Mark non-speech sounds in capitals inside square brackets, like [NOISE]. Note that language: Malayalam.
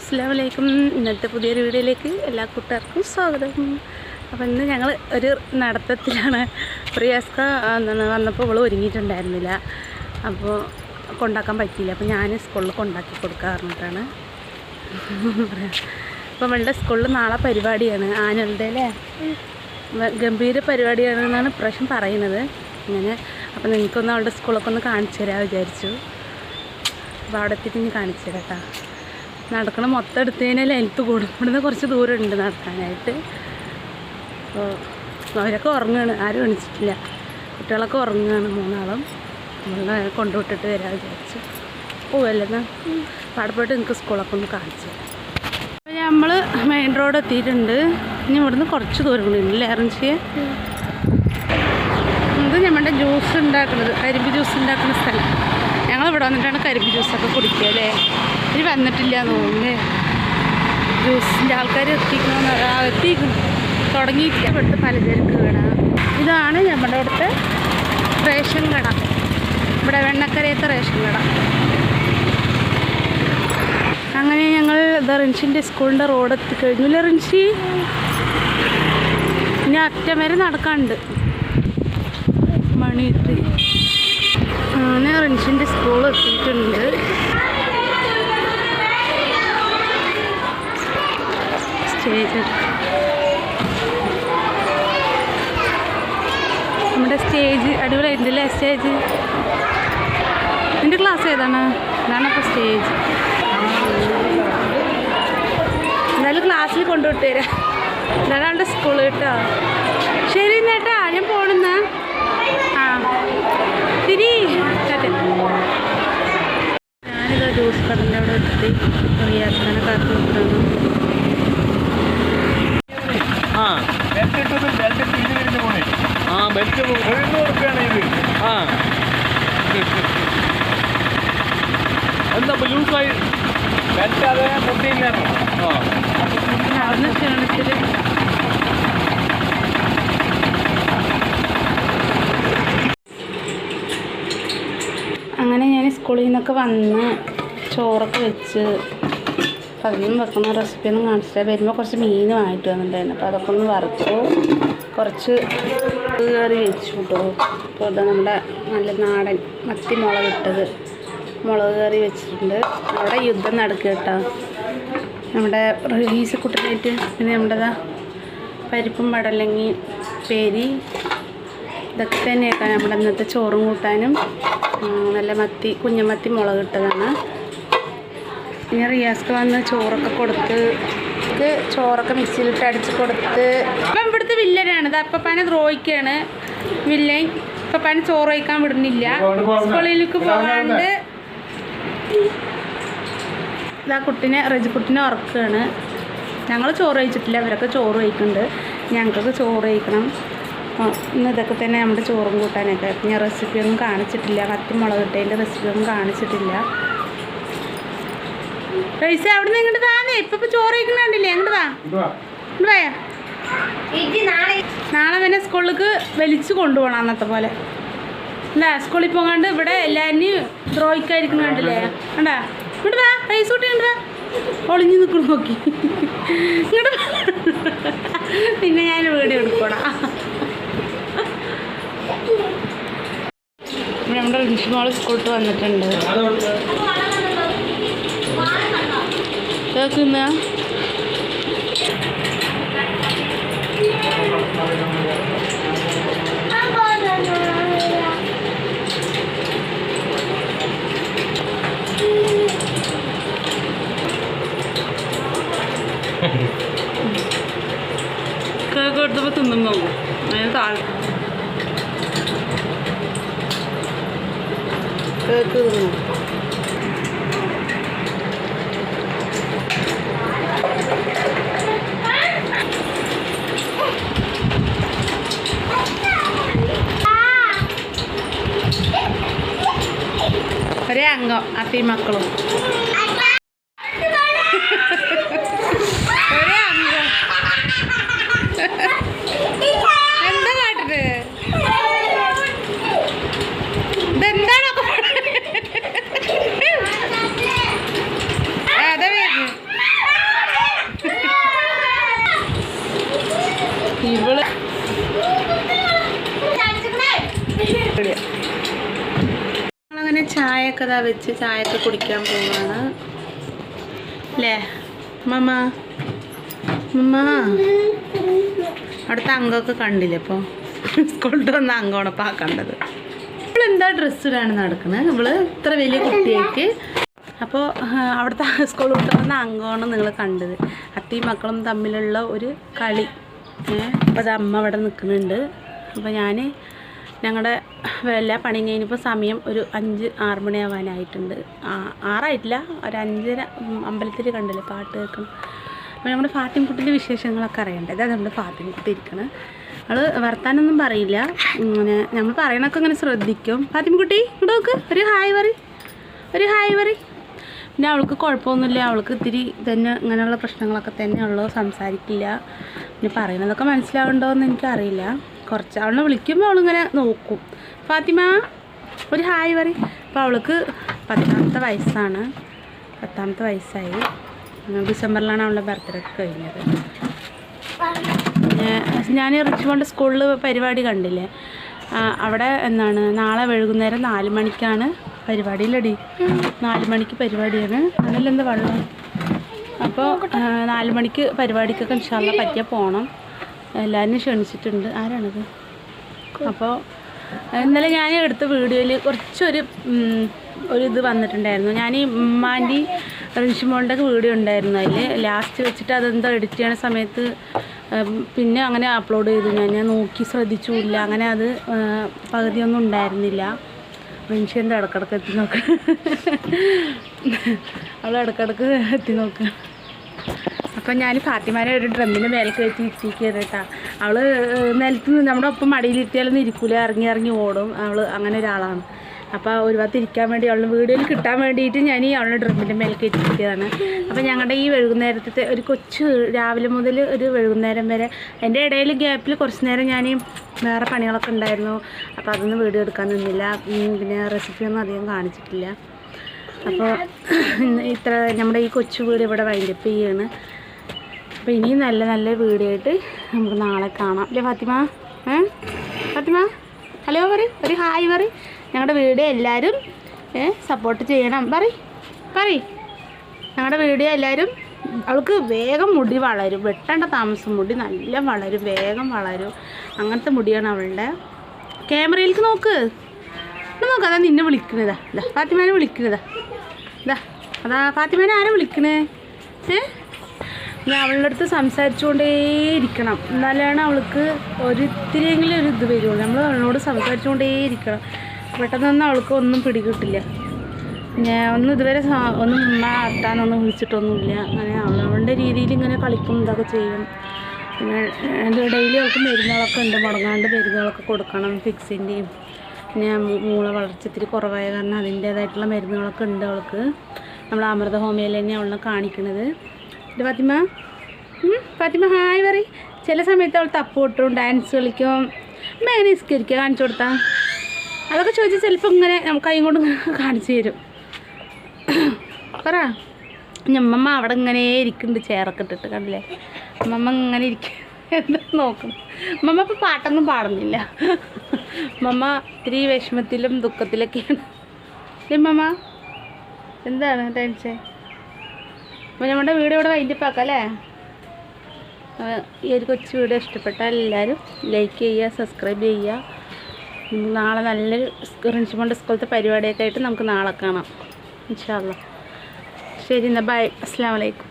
അസ്സാം വലൈക്കും ഇന്നത്തെ പുതിയൊരു വീഡിയോയിലേക്ക് എല്ലാ കൂട്ടുകാർക്കും സ്വാഗതം. അപ്പോൾ ഇന്ന് ഞങ്ങൾ ഒരു നടത്തത്തിലാണ്. പ്രിയാസ്ക വന്നപ്പോൾ ഇവൾ ഒരുങ്ങിയിട്ടുണ്ടായിരുന്നില്ല. അപ്പോൾ കൊണ്ടാക്കാൻ പറ്റിയില്ല. അപ്പോൾ ഞാൻ സ്കൂളിൽ കൊണ്ടാക്കി കൊടുക്കാൻ പറഞ്ഞിട്ടാണ്. അപ്പം അപ്പോൾ നമ്മളുടെ സ്കൂളിൽ നാളെ പരിപാടിയാണ്. ആനുവൽ അല്ലേ ഗംഭീര പരിപാടിയാണ് എന്നാണ് ഇപ്രാവശ്യം പറയുന്നത്. ഇങ്ങനെ അപ്പോൾ നിങ്ങൾക്കൊന്ന് അവളുടെ സ്കൂളൊക്കെ ഒന്ന് കാണിച്ചു തരാമെന്ന് വിചാരിച്ചു. അപ്പോൾ അവിടെ എത്തിയിട്ട് ഇനി കാണിച്ചു തരാം കേട്ടോ. നടക്കണ മൊത്തം എടുത്തു കഴിഞ്ഞാൽ ലെങ്ത്ത് കൂടും. ഇവിടുന്ന് കുറച്ച് ദൂരം ഉണ്ട് നടക്കാനായിട്ട്. അപ്പോൾ അവരൊക്കെ ഉറങ്ങുകയാണ് ആരും എണിച്ചിട്ടില്ല. കുട്ടികളൊക്കെ ഉറങ്ങുകയാണ് മൂന്നാളും. നമ്മളെ കൊണ്ടുവിട്ടിട്ട് വരാൻ വിചാരിച്ചു പോവല്ലെന്ന്. പാടപ്പെട്ട് നിങ്ങൾക്ക് സ്കൂളൊക്കെ ഒന്ന് കാണിച്ചു തരാം. അപ്പോൾ നമ്മൾ മെയിൻ റോഡ് എത്തിയിട്ടുണ്ട്. ഇനി ഇവിടുന്ന് കുറച്ച് ദൂരം കൂടി ഉണ്ട് ഇറങ്ങിയ ഇത് നമ്മുടെ ജ്യൂസ് ഉണ്ടാക്കുന്നത് കരിമ്പ് ജ്യൂസ് ഉണ്ടാക്കുന്ന സ്ഥലം. ഞങ്ങൾ ഇവിടെ വന്നിട്ടാണ് കരിമ്പ് ജ്യൂസൊക്കെ കുടിക്കുക അല്ലേ? ഇനി വന്നിട്ടില്ല എന്ന് തോന്നുന്നേ ജ്യൂസിന്റെ ആൾക്കാർ എത്തിക്കണമെന്ന് ആ എത്തിക്കണം തുടങ്ങിയിട്ടില്ല. ഇവിടുത്തെ പലചരക്ക് കട. ഇതാണ് നമ്മുടെ ഇവിടുത്തെ റേഷൻ കട. ഇവിടെ വെണ്ണക്കരയത്തെ റേഷൻ കട. അങ്ങനെ ഞങ്ങൾ ഇത് റിൻഷിന്റെ സ്കൂളിന്റെ റോഡ് എത്തിക്കഴിഞ്ഞു ഇല്ല റിൻഷി? ഇനി അറ്റം വരെ നടക്കാണ്ട് മണിയിട്ട് അങ്ങനെ റിൻഷിന്റെ സ്കൂൾ എത്തിയിട്ടുണ്ട്. നമ്മുടെ സ്റ്റേജ് അടിപൊളിയായിട്ടുണ്ടല്ലേ സ്റ്റേജ്? നിന്റെ ക്ലാസ് ഏതാണ്? ഇതാണ് സ്റ്റേജ്. എന്തായാലും ക്ലാസ്സിൽ കൊണ്ടുവിട്ട് തരാം ഇതാണ് സ്കൂൾ കേട്ടോ. ശരി നേട്ടാ ഞാൻ പോണെന്ന്. ആ. തിരി ഞാനിത് ജ്യൂസ് കടലിന്റെ അവിടെ എത്തി റിയാസാനെ കാത്തു നിൽക്കണം ആ. ബെൽറ്റ് ഇട്ടത് ബെൽറ്റ് തിരിഞ്ഞ് തിരിഞ്ഞ് ആ ബെൽറ്റ് പോ- എഴുന്നൂറ് ഇത് ആ. എന്താ ലൂസായി? ബെൽറ്റ് അത് മുട്ടിയില്ലായിരുന്നു ആ. ക്ഷീണത്തിൽ അങ്ങനെ ഞാൻ സ്കൂളിൽ നിന്നൊക്കെ വന്ന് ചോറൊക്കെ വെച്ച് പതിനും വെക്കുന്ന റെസിപ്പിയൊന്നും കാണിച്ചില്ല. വരുമ്പോൾ കുറച്ച് മീൻ വാങ്ങിട്ട് വന്നിട്ടുണ്ടായിരുന്നു. അപ്പോൾ അതൊക്കെ ഒന്ന് വറുത്തു. കുറച്ച് കറി വെച്ചു കേട്ടോ അപ്പോൾ ഇത് നമ്മുടെ നല്ല നാടൻ മത്തി മുളക് ഇട്ടത്. മുളക് കറി വെച്ചിട്ടുണ്ട്. അവിടെ യുദ്ധം നടക്കുക കേട്ടോ നമ്മുടെ ഈസക്കുട്ടനായിട്ട് പിന്നെ നമ്മുടെ പരിപ്പും പടലങ്ങി പേരി ഇതൊക്കെ തന്നെയൊക്കെ നമ്മുടെ ഇന്നത്തെ ചോറും കൂട്ടാനും നല്ല മത്തി കുഞ്ഞമത്തി മുളക് ഇട്ടതാണ്. പിന്നെ റിയാസ്ക്ക് വന്ന് ചോറൊക്കെ കൊടുത്ത് ചോറൊക്കെ മിക്സിയിലിട്ട് അടിച്ച് കൊടുത്ത്. അപ്പം ഇവിടുത്തെ വില്ലനാണ്. ഇത് അപ്പപ്പാനെ ദ്രോഹിക്കാണ്. വില്ലൻ അപ്പപ്പാനെ ചോറ് വയ്ക്കാൻ വിടുന്നില്ല. സ്കൂളിലേക്ക് പോകാണ്ട് ഇതാ കുട്ടിനെ റജിക്കുട്ടിനെ ഉറക്കുകയാണ് ഞങ്ങൾ ചോറ് കഴിച്ചിട്ടില്ല. അവരൊക്കെ ചോറ് കഴിക്കുന്നുണ്ട്. ഞങ്ങൾക്കൊക്കെ ചോറ് കഴിക്കണം. ഇന്ന് ഇതൊക്കെ തന്നെ നമ്മുടെ ചോറും കൂട്ടാനൊക്കെ. ഞാൻ റെസിപ്പി ഒന്നും കാണിച്ചിട്ടില്ല. കത്തിമുളക് ഇട്ടതിന്റെ റെസിപ്പി ഒന്നും കാണിച്ചിട്ടില്ല. പൈസ അവിടെ നിന്ന് ഇങ്ങോട്ട് താനേ ഇപ്പം ഇപ്പം ചോറ് കഴിക്കണുണ്ടില്ലേ ഇങ്ങോട്ട് വായോ നാളെ തന്നെ സ്കൂളിലേക്ക് വലിച്ചു കൊണ്ടുപോകണം അന്നത്തെ പോലെ. അല്ല സ്കൂളിൽ പോകാണ്ട് ഇവിടെ എല്ലാവരെയും ദ്രോഹിക്കായിരിക്കണം കണ്ടില്ലേ? കണ്ടാ? ഇങ്ങോട്ട് വാ. പൈസ കൂട്ടി ഇങ്ങോട്ട് വാ. ഒളിഞ്ഞു നിൽക്കണം നോക്കി. ഇങ്ങോട്ട് പിന്നെ ഞാൻ വീഡിയോ എടുക്കണം. നമ്മുടെ റിൻഷിമോൾ സ്കൂളിട്ട് വന്നിട്ടുണ്ട്. കേൾക്കുന്ന കേക്ക് [LAUGHS] കൊടുത്തപ്പോൾ തിന്നും നോക്കും അതിന് താഴെ കേക്ക് തിന്നു ഒരേ അംഗം അപ്പി മക്കളും ഒരേ അംഗം എന്താ കാട്ടത് ഇതെന്താണോ അതെ വരുന്നു ചായയൊക്കെ ഇതാ വെച്ച് ചായ ഒക്കെ കുടിക്കാൻ പോവാണ്. അല്ലേ മമ്മ. അവിടുത്തെ അംഗമൊക്കെ കണ്ടില്ലേ അപ്പോൾ സ്കൂളിൽ വന്ന അംഗമാണ് ഇപ്പോൾ കണ്ടത്. ഇവളെന്താ ഡ്രസ്സ് ഇടാണ് നടക്കുന്നത് ഇവൾ ഇത്ര വലിയ കുട്ടിയേക്ക് അപ്പോൾ അവിടുത്തെ സ്കൂളിൽ വിട്ട് വന്ന അംഗമാണ് നിങ്ങൾ കണ്ടത്. അത്തയും മക്കളും തമ്മിലുള്ള ഒരു കളി. അപ്പോൾ അത് അമ്മ അവിടെ നിൽക്കുന്നുണ്ട് അപ്പോൾ ഞാൻ ഞങ്ങളുടെ എല്ലാ പണിയും കഴിഞ്ഞപ്പോൾ സമയം ഒരു അഞ്ച് ആറ് മണിയാവാനായിട്ടുണ്ട്. ആറായിട്ടില്ല ഒരു അഞ്ചര അമ്പലത്തിൽ കണ്ടില്ലേ പാട്ട് കേൾക്കണം. അപ്പോൾ നമ്മുടെ ഫാത്തിൻകുട്ടിന്റെ വിശേഷങ്ങളൊക്കെ അറിയേണ്ടത് നമ്മുടെ ഫാത്തിൻകുട്ടി ഇരിക്കണം. അവൾ വർത്താനൊന്നും പറയില്ല. ഇങ്ങനെ നമ്മൾ പറയണൊക്കെ ഇങ്ങനെ ശ്രദ്ധിക്കും. ഫാത്തിൻകുട്ടി ഇവിടെ നോക്ക്. ഒരു ഹായ് പറ ഒരു ഹായ് പറ പിന്നെ അവൾക്ക് കുഴപ്പമൊന്നുമില്ല. അവൾക്ക് ഇത്തിരി തന്നെ ഇങ്ങനെയുള്ള പ്രശ്നങ്ങളൊക്കെ തന്നെ ഉള്ളൂ. സംസാരിക്കില്ല. പിന്നെ പറയുന്നതൊക്കെ മനസ്സിലാവുണ്ടോ എനിക്കറിയില്ല. കുറച്ച്. അവളെ വിളിക്കുമ്പോൾ അവളിങ്ങനെ നോക്കും. ഫാത്തിമ ഒരു ഹായ് പറ അപ്പോൾ അവൾക്ക് പത്താമത്തെ വയസ്സാണ്. പത്താമത്തെ വയസ്സായി. ഡിസംബറിലാണ് അവളുടെ ബർത്ത്ഡേ കഴിഞ്ഞത്. ഞാൻ റിച്ച്മോണ്ട് സ്കൂളിൽ പരിപാടി കണ്ടില്ലേ? അവിടെ എന്താണ്? നാളെ വൈകുന്നേരം നാല് മണിക്കാണ് പരിപാടിയിലടി. നാല് മണിക്ക് പരിപാടിയാണ്. അതിലെന്താ വെള്ളം? അപ്പോൾ നാല് മണിക്ക് പരിപാടിക്കൊക്കെ ഇൻഷാല്ല പറ്റിയാൽ പോകണം എല്ലാവരും ക്ഷണിച്ചിട്ടുണ്ട്. ആരാണത്? അപ്പോൾ ഇന്നലെ ഞാൻ എടുത്ത വീഡിയോയിൽ കുറച്ചൊരു ഒരു ഇത് വന്നിട്ടുണ്ടായിരുന്നു. ഞാൻ ഈ ഉമ്മാന്റെ റിൻഷിമോളുടെ വീഡിയോ ഉണ്ടായിരുന്നു അതിൽ ലാസ്റ്റ് വെച്ചിട്ട് അതെന്തോ എഡിറ്റ് ചെയ്യണ സമയത്ത് പിന്നെ അങ്ങനെ അപ്ലോഡ് ചെയ്തു. ഞാൻ ഞാൻ നോക്കി ശ്രദ്ധിച്ചുമില്ല അങ്ങനെ അത് പകുതിയൊന്നും ഉണ്ടായിരുന്നില്ല. എന്താ ഇടക്കിടക്ക് എത്തി നോക്ക. അവൾ ഇടക്കിടക്ക് എത്തി നോക്കുക അപ്പം ഞാൻ ഫാത്തിമാരെ ഒരു ഡ്രമ്മിന് മേലെ കയറ്റി ഇരിക്കുക കേട്ടാ. അവൾ നിലത്ത് നമ്മുടെ ഒപ്പം മടിയിലിരുത്തിയാലൊന്നും ഇരിക്കൂല ഇറങ്ങി ഇറങ്ങി ഓടും. അവൾ അങ്ങനെ ഒരാളാണ്. അപ്പോൾ ഒരു ഭാഗത്ത് ഇരിക്കാൻ വേണ്ടി അവളുടെ വീഡിയോയിൽ കിട്ടാൻ വേണ്ടിയിട്ട് ഞാൻ ഈ അവളുടെ ഡ്രമ്മിന്റെ മേലെ കയറ്റിയിരിക്കുകയാണ്. അപ്പോൾ ഞങ്ങളുടെ ഈ വൈകുന്നേരത്തെ ഒരു കൊച്ചു രാവിലെ മുതൽ ഒരു വൈകുന്നേരം വരെ എന്റെ ഇടയിൽ ഗ്യാപ്പിൽ കുറച്ച് നേരം ഞാൻ വേറെ പണികളൊക്കെ ഉണ്ടായിരുന്നു. അപ്പോൾ അതൊന്നും വീഡിയോ എടുക്കാൻ നിന്നില്ല. പിന്നെ റെസിപ്പിയൊന്നും അധികം കാണിച്ചിട്ടില്ല. അപ്പോൾ ഇത്ര നമ്മുടെ ഈ കൊച്ചു വീട് ഇവിടെ വൈൻഡപ്പ് ചെയ്യാണ്. അപ്പോൾ ഇനിയും നല്ല നല്ല വീഡിയോ ആയിട്ട് നമുക്ക് നാളെ കാണാം. അല്ലേ ഫാത്തിമ? ഏ? ഫാത്തിമ? ഹലോ പറ ഒരു ഹായ് പറ ഞങ്ങളുടെ വീഡിയോ എല്ലാവരും സപ്പോർട്ട് ചെയ്യണം. പറ പറ ഞങ്ങളുടെ വീഡിയോ എല്ലാവരും അവൾക്ക് വേഗം മുടി വളരും. വെട്ടേണ്ട താമസം മുടി നല്ല വളരും. വേഗം വളരും. അങ്ങനത്തെ മുടിയാണ് അവളുടെ. ക്യാമറയിലേക്ക് നോക്ക്. നോക്ക് അതാ നിന്നെ വിളിക്കണതാ. ഇതാ ഫാത്തിമാനെ വിളിക്കണതാ. ഇതാ അതാ ഫാത്തിമാനെ ആരാ വിളിക്കണേ? ഏ? ഞാൻ അവളുടെ അടുത്ത് സംസാരിച്ചുകൊണ്ടേയിരിക്കണം എന്നാലാണ് അവൾക്ക് ഒരിത്തിരിയെങ്കിലും ഒരു ഇത് വരുള്ളൂ. നമ്മൾ അവളോട് സംസാരിച്ചുകൊണ്ടേയിരിക്കണം പെട്ടെന്നൊന്നും അവൾക്ക് ഒന്നും പിടികിട്ടില്ല. ഞാൻ ഒന്നും ഇതുവരെ ഒന്നും ഉമ്മ അത്താനൊന്നും വിളിച്ചിട്ടൊന്നുമില്ല. അങ്ങനെ അവളവളുടെ രീതിയിൽ ഇങ്ങനെ കളിക്കും ഇതൊക്കെ ചെയ്യും. പിന്നെ ഡെയിലി അവൾക്ക് മരുന്നുകളൊക്കെ ഉണ്ട്. മുടങ്ങാണ്ട് മരുന്നുകളൊക്കെ കൊടുക്കണം ഫിക്സിന്റെയും. പിന്നെ മൂള വളർച്ച ഇത്തിരി കുറവായ കാരണം അതിന്റേതായിട്ടുള്ള മരുന്നുകളൊക്കെ ഉണ്ട് അവൾക്ക്. നമ്മൾ അമൃത ഹോമിയിൽ തന്നെ അവളെ കാണിക്കണത്. ഇത് ഫാത്തിമ. ഫാത്തിമ ഹായ് പറ ചില സമയത്ത് അവൾ തപ്പ് കൊട്ടും ഡാൻസ് കളിക്കും മേനെ നിസ്കരിക്കുക കാണിച്ചു കൊടുത്താൽ അതൊക്കെ ചോദിച്ചാൽ ചിലപ്പോൾ ഇങ്ങനെ നമുക്ക് കൈ കൊണ്ട് കാണിച്ചു തരും. പറ. ഞമ്മമ്മ അവിടെ ഇങ്ങനെ ഇരിക്കുന്നുണ്ട് ചെയറൊക്കെ ഇട്ടിട്ട് കണ്ടില്ലേ? അമ്മമ്മ ഇങ്ങനെ ഇരിക്കും എന്താ നോക്കണം അമ്മമ്മ ഇപ്പം പാട്ടൊന്നും പാടുന്നില്ല. അമ്മമ്മ ഇത്തിരി വിഷമത്തിലും ദുഃഖത്തിലൊക്കെയാണ്. അല്ലേ അമ്മമ്മ? എന്താണ് ടെൻഷൻ അപ്പോൾ നമ്മുടെ വീഡിയോ ഇവിടെ വൈൻഡപ്പ് ആക്കാം അല്ലേ? ഈ ഒരു കൊച്ചു വീഡിയോ ഇഷ്ടപ്പെട്ടാൽ എല്ലാവരും ലൈക്ക് ചെയ്യുക സബ്സ്ക്രൈബ് ചെയ്യുക. നാളെ നല്ലൊരു റിൻഷിമോണ്ട് സ്കൂളത്തെ പരിപാടിയൊക്കെ ആയിട്ട് നമുക്ക് നാളെ കാണാം. ഇൻഷാല്ല ശരി എന്നാൽ ബൈ അസ്സാം വലൈക്കും